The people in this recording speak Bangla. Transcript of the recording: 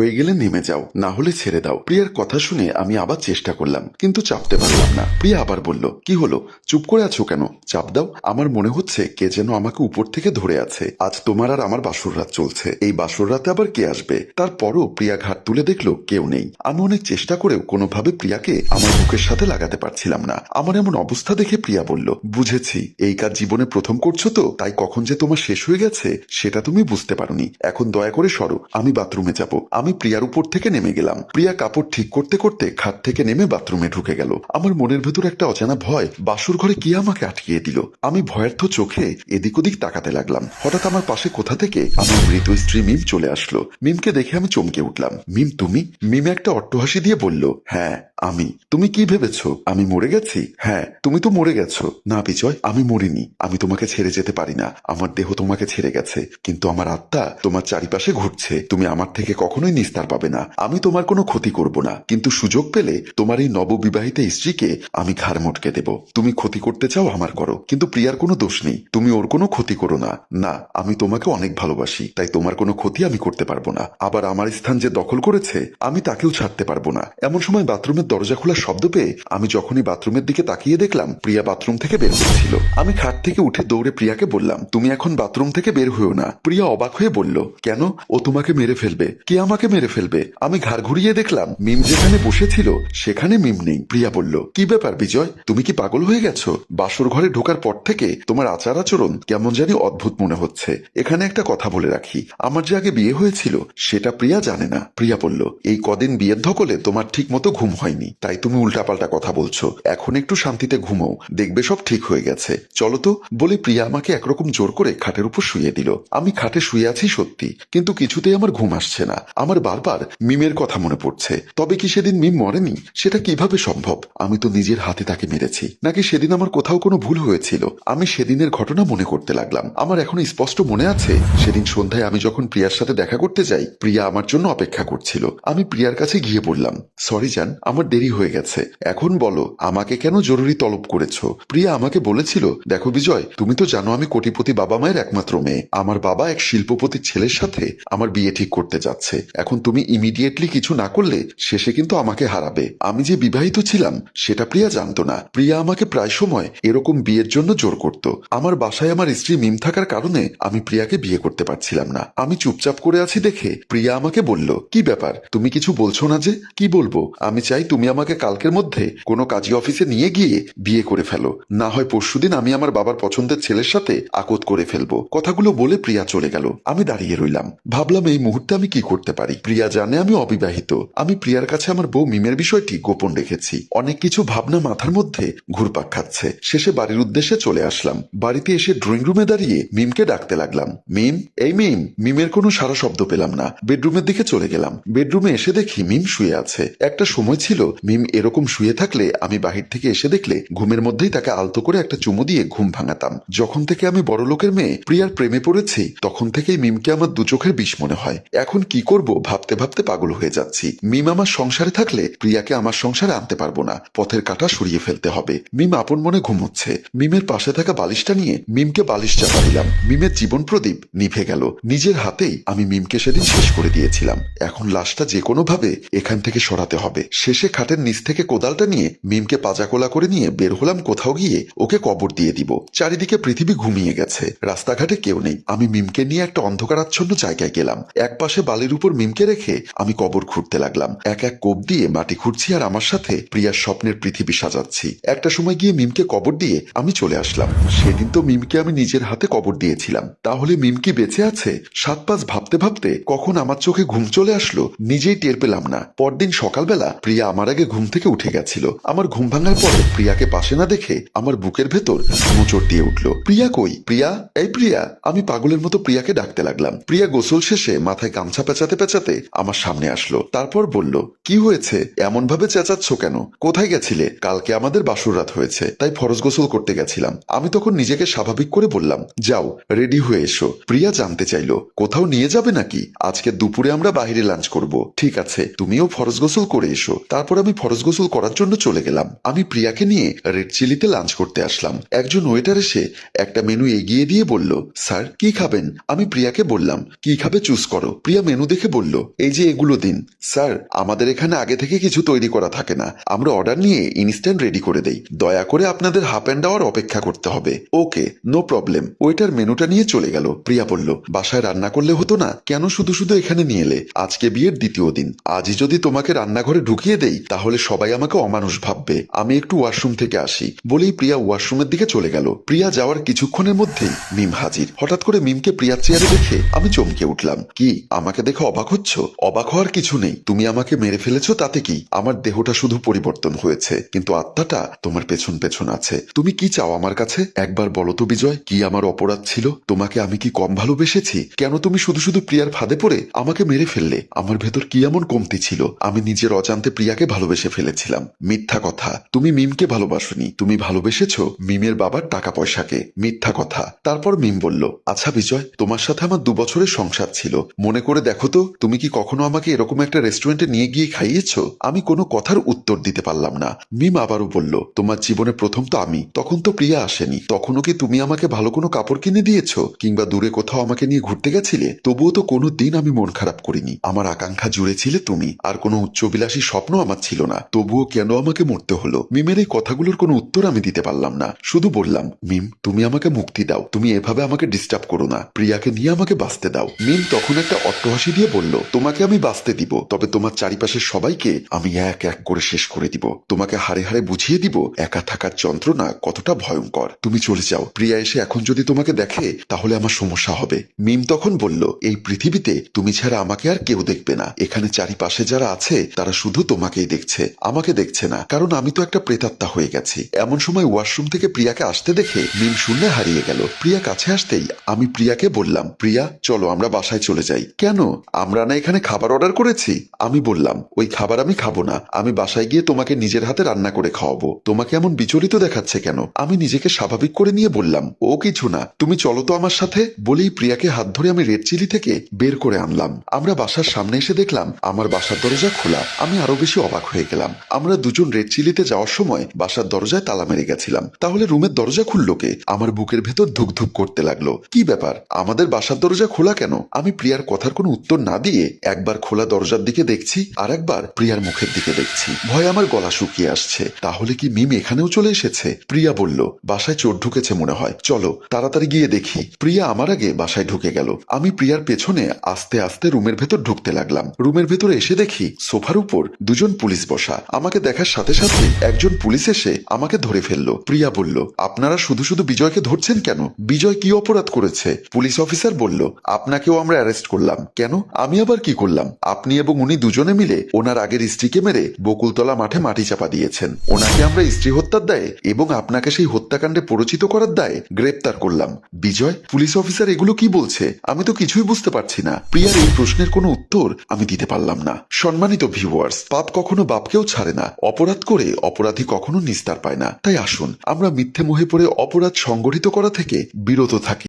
হয়ে গেলে নেমে যাও, না হলে ছেড়ে দাও। প্রিয়ার কথা শুনে আমি আবার চেষ্টা করলাম, কিন্তু চাপতে পারলাম না। প্রিয়া আবার বলল, কি হলো? চুপ করে আছো কেন? চাপ দাও। আমার মনে হচ্ছে কে যেন আমাকে উপর থেকে ধরে আছে। আজ তোমার আর আমার বাসর রাত চলছে। এই বাসর রাতে আবার কে আসবে? তারপরও প্রিয়া ঘাট তুলে দেখল কেউ নেই। আমি অনেক চেষ্টা করেও কোনোভাবে প্রিয়াকে আমার বুকের সাথে লাগাতে পারছিলাম না। আমার এমন অবস্থা দেখে প্রিয়া বলল, বুঝেছি। এই কাজ জীবনে প্রথম করছ তো, তাই কখন যে তোমার শেষ হয়ে গেছে, সেটা তুমি বুঝতে পারোনি। এখন দয়া করে সরো। আমি বাথরুমে যাব। আমি প্রিয়ার উপর থেকে নেমে গেলাম। প্রিয়া কাপড় ঠিক করতে করতে খাট থেকে নেমে বাথরুমে ঢুকে গেল। আমার মনের ভেতর একটা অজানা ভয় বাসুর ঘরে কি আমাকে আটকিয়ে দিল? আমি ভয়ার্থ চোখে এদিক ওদিক তাকাতে লাগলাম। হঠাৎ আমার পাশে কোথা থেকে আমার মৃত স্ত্রী মিম চলে আসলো। মিমকে দেখে আমি চমকে উঠলাম। মিম, তুমি? মিম একটা অট্টহাসি দিয়ে বলল হ্যাঁ। আমি। তুমি কি ভেবেছো? আমি মরে গেছি? হ্যাঁ তুমি তো মরে গেছো। না বিজয়, আমি মরিনি। আমি তোমাকে ছেড়ে যেতে পারি না। আমার দেহ তোমাকে ছেড়ে গেছে। কিন্তু আমার আত্মা তোমার চারিপাশে ঘুরছে। তুমি আমার থেকে কখনোই নিস্তার পাবে না। আমি তোমার কোনো ক্ষতি করব না। কিন্তু সুযোগ পেলে তোমার এই নববিবাহিত স্ত্রীকে আমি ঘাড় মটকে দেব। তুমি ক্ষতি করতে চাও, আমার করো। কিন্তু প্রিয়ার কোনো দোষ নেই। তুমি ওর কোনো ক্ষতি করো না। না, আমি তোমাকে অনেক ভালোবাসি। তাই তোমার কোনো ক্ষতি আমি করতে পারব না। আবার আমার স্থান যে দখল করেছে, আমি তাকেও ছাড়তে পারব না। এমন সময় বাথরুমের দরজা খোলার শব্দ পেয়ে আমি যখনই বাথরুমের দিকে তাকিয়ে দেখলাম, প্রিয়া বাথরুম থেকে বের হচ্ছিল আমি খাট থেকে উঠে দৌড়ে প্রিয়াকে বললাম, তুমি এখন বাথরুম থেকে বের হয়েও না। প্রিয়া অবাক হয়ে বলল, কেন? ও তোমাকে মেরে ফেলবে। কে আমাকে মেরে ফেলবে? আমি ঘাড় ঘুরিয়ে দেখলাম, মিম যেখানে বসেছিল, সেখানে মিম নেই। প্রিয়া বলল, কি ব্যাপার বিজয়? তুমি কি পাগল হয়ে গেছো? বাসর ঘরে ঢোকার পর থেকে তোমার আচার আচরণ কেমন জানি অদ্ভুত মনে হচ্ছে। এখানে একটা কথা বলে রাখি, আমার যে আগে বিয়ে হয়েছিল, সেটা প্রিয়া জানে না। প্রিয়া বলল, এই কদিন বিয়ের ধকলে তোমার ঠিক মতো ঘুম হয়নি। তাই তুমি উল্টাপাল্টা কথা বলছো। এখন একটু শান্তিতে ঘুমো দেখবে সব ঠিক হয়ে গেছে। চলো তো, বলে প্রিয়া আমাকে একরকম জোর করে খাটের উপর শুয়ে দিল। আমি খাটে শুয়ে আছি সত্যি, কিন্তু কিছুতেই আমার ঘুম আসছে না। আমার বারবার মিমের কথা মনে পড়ছে। তবে কি সেদিন মিম মরেনি? সেটা কীভাবে সম্ভব? আমি তো নিজের হাতে তাকে মেরেছি। নাকি সেদিন আমার কোথাও কোনো ভুল হয়েছিল? আমি সেদিনের ঘটনা মনে করতে লাগলাম। আমার এখন স্পষ্ট মনে আছে, সেদিন সন্ধ্যায় আমি যখন প্রিয়ার সাথে দেখা করতে যাই, প্রিয়া আমার জন্য অপেক্ষা করছিল। আমি প্রিয়ার কাছে গিয়ে বললাম, সরি জান, আমার দেরি হয়ে গেছে। এখন বলো, আমাকে কেন জরুরি তলব করেছ? প্রিয়া আমাকে বলেছিল, দেখো বিজয়, তুমি তো জানো আমি কোটিপতি বাবা মায়ের একমাত্র মেয়ে। আমার বাবা এক শিল্পপতির ছেলের সাথে আমার বিয়ে ঠিক করতে যাচ্ছে। এখন তুমি ইমিডিয়েটলি কিছু না করলে, শেষে কিন্তু আমাকে হারাবে। আমি যে বিবাহিত ছিলাম, সেটা প্রিয়া জানতো না। প্রিয়া আমাকে প্রায় সময় এরকম বিয়ের জন্য জোর করত। আমার বাসায় আমার স্ত্রী মিম থাকার কারণে আমি প্রিয়াকে বিয়ে করতে পারছিলাম না। আমি চুপচাপ করে আছি দেখে প্রিয়া আমাকে বলল, কি ব্যাপার? তুমি কিছু বলছো না যে? কি বলব? আমি চাই তুমি আমাকে কালকের মধ্যে কোনো কাজী অফিসে নিয়ে গিয়ে বিয়ে করে ফেলো। না হয় পরশুদিন আমি আমার বাবার পছন্দের ছেলের সাথে আকত করে ফেলব। কথাগুলো বলে প্রিয়া চলে গেল। আমি দাঁড়িয়ে রইলাম। ভাবলাম এই মুহূর্তে আমি কি করতে পারি? প্রিয়া জানে আমি অবিবাহিত। আমি প্রিয়ার কাছে আমার বউ মিমের বিষয়টি গোপন রেখেছি। অনেক কিছু ভাবনা মাথার মধ্যে ঘুরপাক খাচ্ছে। শেষে বাড়ির উদ্দেশ্যে চলে আসলাম। বাড়িতে এসে ড্রয়িং রুমে দাঁড়িয়ে মিমকে ডাকতে লাগলাম। মিম, এই মিম, মিমের কোনো সারা শব্দ পেলাম না। বেডরুমের দিকে চলে গেলাম। বেডরুমে এসে দেখি মিম শুয়ে আছে। একটা সময় ছিল মিম এরকম শুয়ে থাকলে আমি বাহির থেকে এসে দেখলে ঘুমের মধ্যেই তাকে আলতো করে একটা চুমু দিয়ে ঘুম ভাঙাতাম। যখন থেকে আমি বড় লোকের মেয়ে প্রিয়ার প্রেমে পড়েছি, তখন থেকেই মিমকে আমার দু চোখের বিষ মনে হয়। এখন কি করব ভাবতে ভাবতে পাগল হয়ে যাচ্ছি। মিম আমার সংসারে থাকলে প্রিয়াকে আমার সংসারে আনতে পারব না। পথের কাটা সরিয়ে ফেলতে হবে। মিম আপন মনে ঘুমোচ্ছে। মিমের পাশে থাকা বালিশটা নিয়ে মিমকে বালিশ চাপা দিলাম। মিমের জীবন প্রদীপ নিভে গেল। নিজের হাতেই আমি মিমকে সেদিন শেষ করে দিয়েছিলাম। এখন লাশটা যে কোনো ভাবে এখান থেকে সরাতে হবে। শেষে খাটের নিচ থেকে কোদালটা নিয়ে মিমকে পাজাকোলা করে নিয়ে বের হলাম কোথাও গিয়ে ওকে কবর দিয়ে দিব। চারিদিকে পৃথিবী ঘুমিয়ে গেছে। রাস্তাঘাটে কেউ নেই। আমি মিমকে নিয়ে একটা অন্ধকারাচ্ছন্ন জায়গায় গেলাম। এক পাশে বালির উপর মিমকে রেখে আমি কবর খুঁড়তে লাগলাম। এক এক কোপ দিয়ে মাটি খুঁড়ছি আর আমার সাথে প্রিয়ার স্বপ্নের পৃথিবী সাজাচ্ছি। একটা সময় গিয়ে মিমকে কবর দিয়ে আমি চলে আসলাম। সেদিন তো মিমকে আমি নিজের হাতে কবর দিয়েছিলাম। তাহলে মিম কি বেঁচে আছে? সাত পাঁচ ভাবতে ভাবতে কখন আমার চোখে ঘুম চলে আসলো নিজেই টের পেলাম না। পরদিন সকালবেলা প্রিয়া আমার আগে ঘুম থেকে উঠে গেছিল। আমার ঘুম ভাঙার পরে প্রিয়াকে পাশে না দেখে আমার বুকের ভেতর মোচড় দিয়ে উঠল। প্রিয়া কই? প্রিয়া? এই প্রিয়া, আমি পাগলের মতো প্রিয়াকে ডাকতে লাগলাম। প্রিয়া গোসল শেষে মাথায় গামছা পেঁচাতে পেঁচাতে আমার সামনে আসলো। তারপর বলল, কি হয়েছে? এমন ভাবে চেঁচাচ্ছ কেন? কোথায় গেছিলে? কালকে আমাদের বাসুর রাত হয়েছে, তাই ফরজ গোসল করতে গেছিলাম। আমি তখন নিজেকে স্বাভাবিক করে বললাম, যাও, রেডি হয়ে এসো। প্রিয়া জানতে চাইলো, কোথাও নিয়ে যাবে নাকি? আজকে দুপুরে আমরা বাহিরে লাঞ্চ করব। ঠিক আছে, তুমিও ফরজ গোসল করে এসো। তারপর তারপর আমি ফরজ গোসল করার জন্য চলে গেলাম। আমি প্রিয়াকে নিয়ে রেড চিলিতে লাঞ্চ করতে আসলাম। একজন ওয়েটার এসে একটা মেনু এগিয়ে দিয়ে বলল, স্যার, কি খাবেন? আমি প্রিয়াকে বললাম, কি খাবে চুজ করো। প্রিয়া মেনু দেখে বলল, এই যে এগুলো দিন। স্যার, আমাদের এখানে আগে থেকে কিছু তৈরি করা থাকে না। আমরা অর্ডার নিয়ে ইনস্ট্যান্ট রেডি করে দেই। দয়া করে আপনাদের হাফ অ্যান্ড আওয়ার অপেক্ষা করতে হবে। ওকে, নো প্রবলেম। ওয়েটার মেনুটা নিয়ে চলে গেল। প্রিয়া বলল, বাসায় রান্না করলে হতো না? কেন শুধু শুধু এখানে নিয়ে এলে? আজকে বিয়ের দ্বিতীয় দিন। আজই যদি তোমাকে রান্নাঘরে ঢুকিয়ে দেই তাহলে সবাই আমাকে অমানুষ ভাববে। আমি একটু ওয়াশরুম থেকে আসি। বলেই প্রিয়া ওয়াশরুমের দিকে চলে গেল। প্রিয়া যাওয়ার কিছুক্ষণের মধ্যেই মিম হাজির। হঠাৎ করে মিমকে প্রিয়ার চেয়ারে দেখে আমি চমকে উঠলাম। কি, আমাকে দেখে অবাক হচ্ছ? অবাক হওয়ার কিছু নেই। তুমি আমাকে মেরে ফেলেছো, তাতে কি? আমার দেহটা শুধু পরিবর্তন হয়েছে। কিন্তু আত্মাটা তোমার পেছন পেছন আছে। তুমি কি চাও আমার কাছে? একবার বলো তো বিজয়, কি আমার অপরাধ ছিল? তোমাকে আমি কি কম ভালোবেসেছি? কেন তুমি শুধু শুধু প্রিয়ার ফাঁদে পড়ে আমাকে মেরে ফেললে? আমার ভেতর কি এমন কমতি ছিল? আমি নিজের অজান্তে প্রিয়াকে ভালোবেসে ফেলেছিলাম। মিথ্যা কথা। তুমি মিমকে ভালোবাসনি। তুমি ভালোবেসেছো মিমের বাবার টাকা পয়সাকে মিথ্যা কথা। তারপর মিম বলল আচ্ছা বিজয়, তোমার সাথে আমার দু বছরের সংসার ছিল। মনে করে দেখো তো, তুমি কি কখনো আমাকে এরকম একটা রেস্টুরেন্টে নিয়ে গিয়ে খাইয়েছো? আমি কোনো কথার উত্তর দিতে পারলাম না। মিম আবারও বলল, তোমার জীবনে প্রথম তো আমি। তখন তো প্রিয়া আসেনি। তখনও কি তুমি আমাকে ভালো কোনো কাপড় কিনে দিয়েছ? কিংবা দূরে কোথাও আমাকে নিয়ে ঘুরতে গেছিলে? তবুও তো কোনো দিন আমি মন খারাপ করিনি। আমার আকাঙ্ক্ষা জুড়ে ছিলে তুমি। আর কোনো উচ্চবিলাসী স্বপ্ন আমার ছিল না। তবুও কেন আমাকে মরতে হলো? মিমের এই কথাগুলোর কোনো উত্তর আমি দিতে পারলাম না। শুধু বললাম, মিম, তুমি আমাকে মুক্তি দাও। তুমি এভাবে আমাকে ডিস্টার্ব করো না। প্রিয়াকে নিয়ে আমাকে বাঁচতে দাও। মিম তখন একটা অট্টহাসি দিয়ে বলল, তোমাকে আমি বাঁচতে দিব, তবে তোমার চারিপাশের সবাইকে আমি এক এক করে শেষ করে দিব। তোমাকে হারে হারে বুঝিয়ে দিব, একা থাকার যন্ত্রণা কতটা ভয়ঙ্কর। তুমি চলে যাও। প্রিয়া এসে এখন যদি তোমাকে দেখে, তাহলে আমার সমস্যা হবে। মিম তখন বলল, এই পৃথিবীতে তুমি ছাড়া আমাকে আর কেউ দেখবে না। এখানে চারিপাশে যারা আছে, তারা শুধু তোমাকেই দেখছে, আমাকে দেখছে না। কারণ আমি তো একটা প্রেতাত্মা হয়ে গেছি। এমন সময় ওয়াশরুম থেকে প্রিয়াকে আসতে দেখে মিম শূন্যে হারিয়ে গেল। প্রিয়া কাছে আসতেই আমি প্রিয়াকে বললাম, প্রিয়া, চলো আমরা বাসায় চলে যাই। কেন? আমরা না এখানে খাবার অর্ডার করেছি? আমি বললাম, ওই খাবার আমি খাব না। আমি বাসায় গিয়ে তোমাকে নিজের হাতে রান্না করে খাওয়াবো। তোমাকে এমন বিচলিত দেখাচ্ছে কেন? আমি নিজেকে স্বাভাবিক করে নিয়ে বললাম, ও কিছু না। তুমি চলো তো আমার সাথে? বলেই প্রিয়াকে হাত ধরে আমি রেড চিলি থেকে বের করে আনলাম। আমরা বাসার সামনে এসে দেখলাম, আমার বাসার দরজা খোলা। আমি আরও বেশি অবাক হয়ে গেলাম। আমরা দুজন রেড চিলিতে যাওয়ার সময় বাসার দরজায় তালা মেরে গেছিলাম। তাহলে রুমের দরজা খুললো কে? আমার বুকের ভেতর ধুক ধুক করতে লাগল। কি ব্যাপার? আমাদের বাসার দরজা খোলা কেন? আমি প্রিয়ার কথার কোনো উত্তর না দিয়ে একবার খোলা দরজার দিকে দেখছি আর একবার প্রিয়ার মুখের দিকে দেখছি। ভয় আমার গলা শুকিয়ে আসছে। তাহলে কি মিম এখানেও চলে এসেছে? প্রিয়া বলল, বাসায় চোর ঢুকেছে মনে হয়। চলো, তাড়াতাড়ি গিয়ে দেখি। প্রিয়া আমার আগে বাসায় ঢুকে গেল। আমি প্রিয়ার পেছনে আস্তে আস্তে রুমের ভেতর ঢুকতে লাগলাম। রুমের ভেতরে এসে দেখি সোফার উপর দুজন পুলিশ বসা। আমাকে দেখার সাথে সাথে একজন পুলিশ এসে আমাকে ধরে ফেলল। প্রিয়া বলল, আপনারা শুধু শুধু বিজয়কে ধরছেন কেন? বিজয় কি অপরাধ করেছে? পুলিশ অফিসার বলল, আপনাকেও আমরা অ্যারেস্ট করলাম। কেন? আমি আবার কি করলাম? আপনি এবং উনি দুজনে মিলে ওনার আগের স্ত্রীকে মেরে বকুলতলা মাঠে মাটি চাপা দিয়েছেন। ওনাকে আমরা স্ত্রী হত্যার দায়ে এবং আপনাকে সেই হত্যাকাণ্ডে পরিচিত করার দায়ে গ্রেপ্তার করলাম। বিজয়, পুলিশ অফিসার এগুলো কি বলছে? আমি তো কিছুই বুঝতে পারছি না। প্রিয়ার এই প্রশ্নের কোনো উত্তর আমি দিতে পারলাম না। সম্মানিত ভিউয়ার্স, পাপ কখনো বাপকেও ছাড়ে না। অপরাধ করে অপরাধী কখনো নিস্তার পায় না। তাই আসুন, আমরা মিথ্যে মোহে পড়ে অপরাধ সংগঠিত করা থেকে বিরত থাকি।